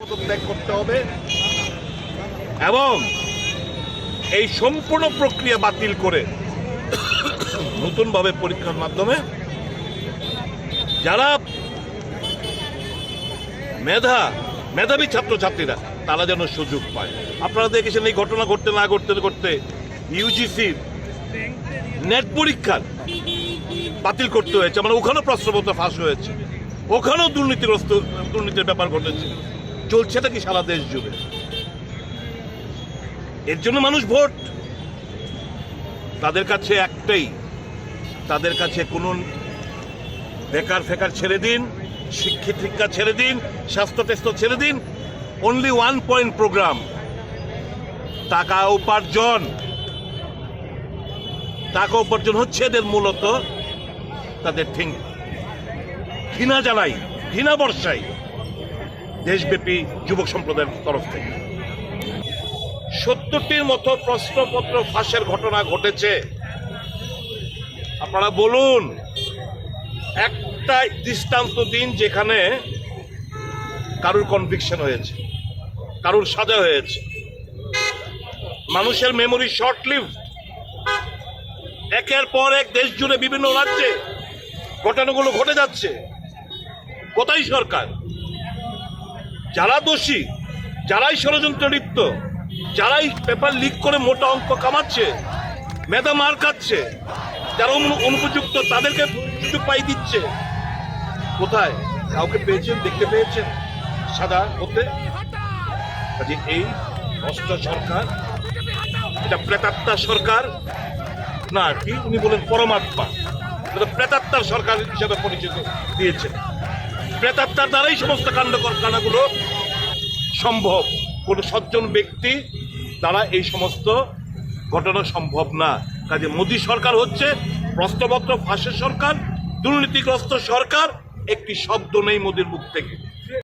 পদত্যাগ করতে হবে এবং এই সম্পূর্ণ প্রক্রিয়া বাতিল করে নতুনভাবে পরীক্ষার মাধ্যমে যারা মেধা, মেধাবী ছাত্রছাত্রীরা, তারা যেন সুযোগ পায়। আপনারা দেখেছেন এই ঘটনা ঘটতে না ঘটতে করতে ইউজিসির নেট পরীক্ষার বাতিল করতে হয়েছে। মানে ওখানেও প্রশ্নপত্র ফাঁস হয়েছে। ওখানেও দুর্নীতিগ্রস্ত, দুর্নীতির ব্যাপার ঘটেছে। চলছে নাকি সারা দেশ জুড়ে? এর জন্য মানুষ ভোট। তাদের কাছে একটাই, তাদের কাছে কোনো বেকার ফেকার ছেড়ে দিন, শিক্ষিত শিক্ষা ছেড়ে দিন স্বাস্থ্য টেস্ট ছেড়ে দিন। অনলি ওয়ান পয়েন্ট প্রোগ্রাম টাকা উপার্জন। টাকা উপার্জন হচ্ছে এদের মূলত তাদের থিঙ্ক ঘৃণা জানাই, ঘৃণা বর্ষাই। দেশব্যাপী যুবক সম্প্রদায়ের তরফ থেকে। সত্তরটির মতো প্রশ্নপত্র ফাঁসের ঘটনা ঘটেছে। আপনারা বলুন, একটা দৃষ্টান্ত দিন যেখানে কারুর কনভিকশন হয়েছে, কারুর সাজা হয়েছে। মানুষের মেমোরি শর্ট লিভ একের পর এক দেশ জুড়ে বিভিন্ন রাজ্যে ঘটনাগুলো ঘটে যাচ্ছে। কোথায় সরকার? যারা দোষী, যারাই ষড়যন্ত্র লিপ্ত, যারাই পেপার লিক করে মোটা অঙ্ক কামাচ্ছে, মেধা মার খাচ্ছে, যারা অনুপযুক্ত তাদেরকে সুযোগ পাই দিচ্ছে। কোথায়? কাউকে পেয়েছেন? দেখতে পেয়েছেন? সাদা হতে? কাজে এই অষ্ট সরকার, এটা প্রেতাত্মা সরকার। না, কি? উনি বলেন পরমাত্মা। এটা প্রেতাত্মার সরকার হিসেবে পরিচিত দিয়েছেন। প্রেতাত্মার দ্বারাই সমস্ত কাণ্ড কারখানাগুলো সম্ভব। কোনো সজ্জন ব্যক্তি দ্বারা এই সমস্ত ঘটনা সম্ভব না। কাজে মোদী সরকার হচ্ছে প্রশ্নপত্র ফাঁসের সরকার, দুর্নীতিগ্রস্ত সরকার, একটি শব্দ নেই মোদীর মুখ থেকে।